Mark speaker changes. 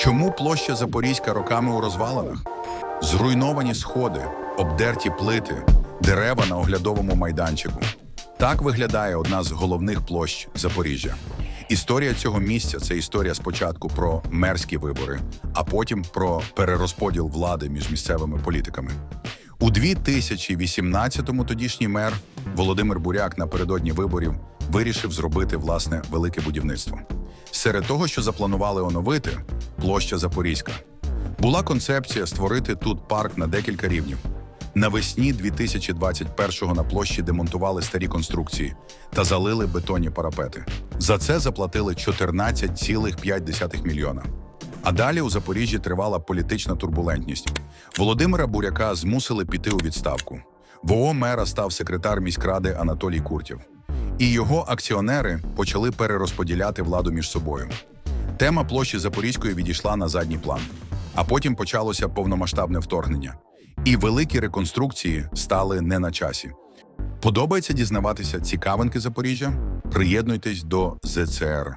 Speaker 1: Чому площа Запорізька роками у розвалинах? Зруйновані сходи, обдерті плити, дерева на оглядовому майданчику. Так виглядає одна з головних площ Запоріжжя. Історія цього місця це історія спочатку про мерські вибори, а потім про перерозподіл влади між місцевими політиками. У 2018-му тодішній мер Володимир Буряк напередодні виборів вирішив зробити власне велике будівництво. Серед того, що запланували оновити, площа Запорізька. Була концепція створити тут парк на декілька рівнів. Навесні 2021-го на площі демонтували старі конструкції та залили бетонні парапети. За це заплатили 14,5 мільйона. А далі у Запоріжжі тривала політична турбулентність. Володимира Буряка змусили піти у відставку. ВО мера став секретар міськради Анатолій Куртєв. І його акціонери почали перерозподіляти владу між собою. Тема площі Запорізької відійшла на задній план, а потім почалося повномасштабне вторгнення. І великі реконструкції стали не на часі. Подобається дізнаватися цікавинки Запоріжжя? Приєднуйтесь до ЗЦР.